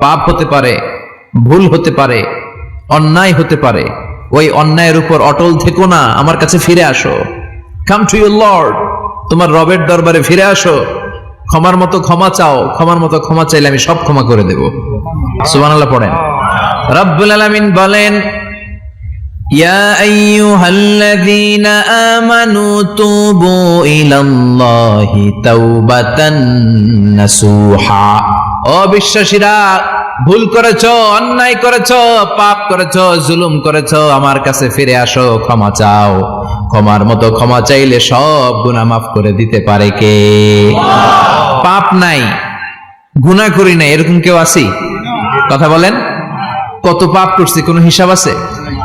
পাপ হতে পারে ভুল হতে পারে অন্যায় হতে পারে ওই অন্যায়ের উপর অটল থেকো না আমার কাছে ফিরে আসো কাম টু ইউর লর্ড তোমার রবের দরবারে ফিরে আসো ক্ষমার মতো ক্ষমা চাও ক্ষমার মতো ক্ষমা চাইলে আমি সব ক্ষমা করে দেব সুবহানাল্লাহ পড়েন রব্বুল আলামিন বলেন يا أيها الذين آمنوا توبوا إلى الله توبة نصوحا ও বিশ্বাসীরা ভুল করেছ, অন্যায় করেছ, পাপ করেছ, জুলুম করেছ, আমার কাছে ফিরে আসো, ক্ষমা চাও। ক্ষমার মতো ক্ষমা চাইলে সব গুণা মাফ করে দিতে পারে কে? পাপ নাই গুণা করি না এরকম কেউ আছি? কথা বলেন। কত পাপ করছি কোনো হিসাব আছে?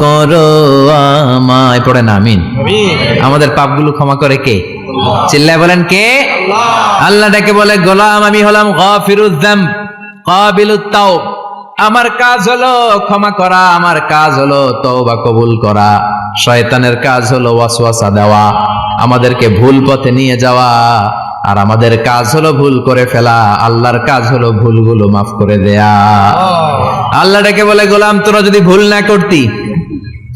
করো আমায়। পড়েন আমিন। আমাদের পাপগুলো ক্ষমা করে কে? চিল্লায় বলেন কে? আল্লাহ। ডেকে বলে গোলাম আমি হলাম গফিরুদ্দাম কাবিলুত তাওব। আমার কাজ হলো ক্ষমা করা আমার কাজ হলো তওবা কবুল করা। শয়তানের কাজ হলো ওয়াসওয়াসা দেওয়া আমাদেরকে ভুল পথে নিয়ে যাওয়া। আর আমাদের কাজ হলো ভুল করে ফেলা আল্লাহর কাজ হলো ভুলগুলো মাফ করে দেয়া। আল্লাহ ডেকে বলে গোলাম তোরা যদি ভুল না করতি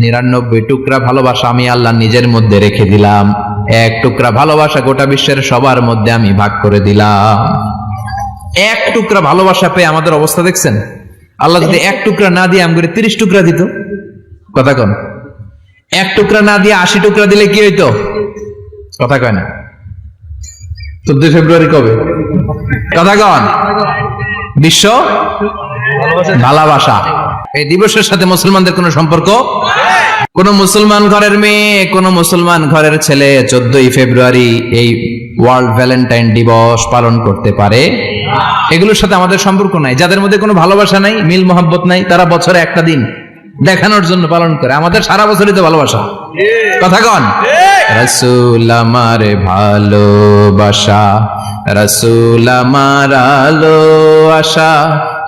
নিরানব্বই টুকরা ভালোবাসা আমি আল্লাহ নিজের মধ্যে রেখে দিলাম। এক টুকরা ভালোবাসা গোটা বিশ্বের সবার মধ্যে আমি ভাগ করে দিলাম। এক টুকরা ভালোবাসা পেয়ে আমাদের অবস্থা দেখছেন? আল্লাহ যদি এক টুকরা না দিয়ে আমি তিরিশ টুকরা দিত, কথা কন। এক টুকরা না দিয়ে আশি টুকরা দিলে কি হইতো? কথা কয় না। চোদ্দই ফেব্রুয়ারি কবে? কথা কন। বিশ্ব ভালোবাসা। এই দিবসের সাথে মুসলমানদের কোনো সম্পর্ক কোন মুসলমান ঘরের মেয়ে, কোন মুসলমান ঘরের ছেলে চোদ্দই ফেব্রুয়ারি এই ওয়ার্ল্ড ভ্যালেন্টাইন দিবস পালন করতে পারে। এগুলোর সাথে আমাদের সম্পর্ক নাই। যাদের মধ্যে কোনো ভালোবাসা নাই, মিল মোহাব্বত নাই, তারা বছরে একটা দিন দেখানোর জন্য পালন করে। আমাদের সারা বছরই তো ভালোবাসা। কথা কন? রসুল আমার ভালোবাসা, রসুল আমার আলো আশা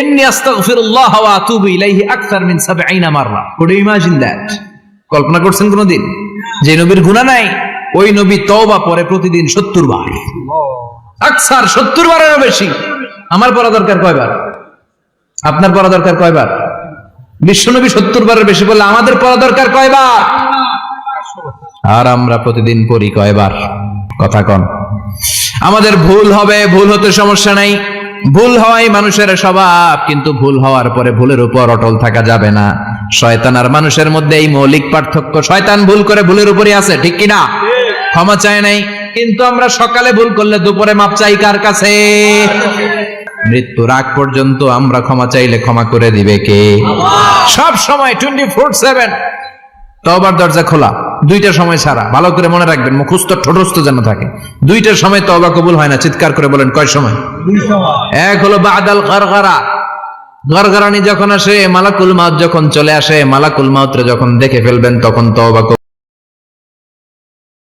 ইন্নী আস্তাগফিরুল্লাহ ওয়া আতুবু ইলাইহি আকসার 70 মাররা। কুড ইউ ইমাজিন দ্যাট কল্পনা করছেন কোনদিন? যে নবীর নাই, ওই নবী তওবা পরে প্রতিদিন 70 বার। আকসার 70 বারেরও বেশি। আমার পড়া দরকার কয়বার? আপনার পড়া দরকার কয়বার? বিশ্বনবী 70 বারের বেশি বললে আমাদের পড়া দরকার কয়বার? আর আমরা প্রতিদিন পড়ি কয়বার? কথা কন। আমাদের ভুল হবে, ভুল হতে সমস্যা নাই। ভুল হওয়াই মানুষের স্বভাব, কিন্তু ভুল হওয়ার পরে ভুলের উপর অটল থাকা যাবে না। শয়তান আর মানুষের মধ্যে এই মৌলিক পার্থক্য, শয়তান ভুল করে ভুলের উপরই আছে, ঠিক কিনা? ক্ষমা চায় নাই। কিন্তু আমরা সকালে ভুল করলে দুপুরে মাপ চাই কার কাছে? মৃত্যুর আগ পর্যন্ত আমরা ক্ষমা চাইলে ক্ষমা করে দিবে কে? সব সময় টোয়েন্টি ফোর সেভেন তবার দরজা খোলা। দুইটা সময় ছাড়া। ভালো করে মনে রাখবেন মুখস্থ ঠোঁটস্থ যেন থাকে। দুইটার সময় তবা কবুল হয় না চিৎকার করে বলেন কয় সময়? এক হলো বাদাল গরগরা গরগরানি যখন আসে মালাকুল মাউত যখন চলে আসে মালাকুল মাউতরে যখন দেখে ফেলবেন তখন তবা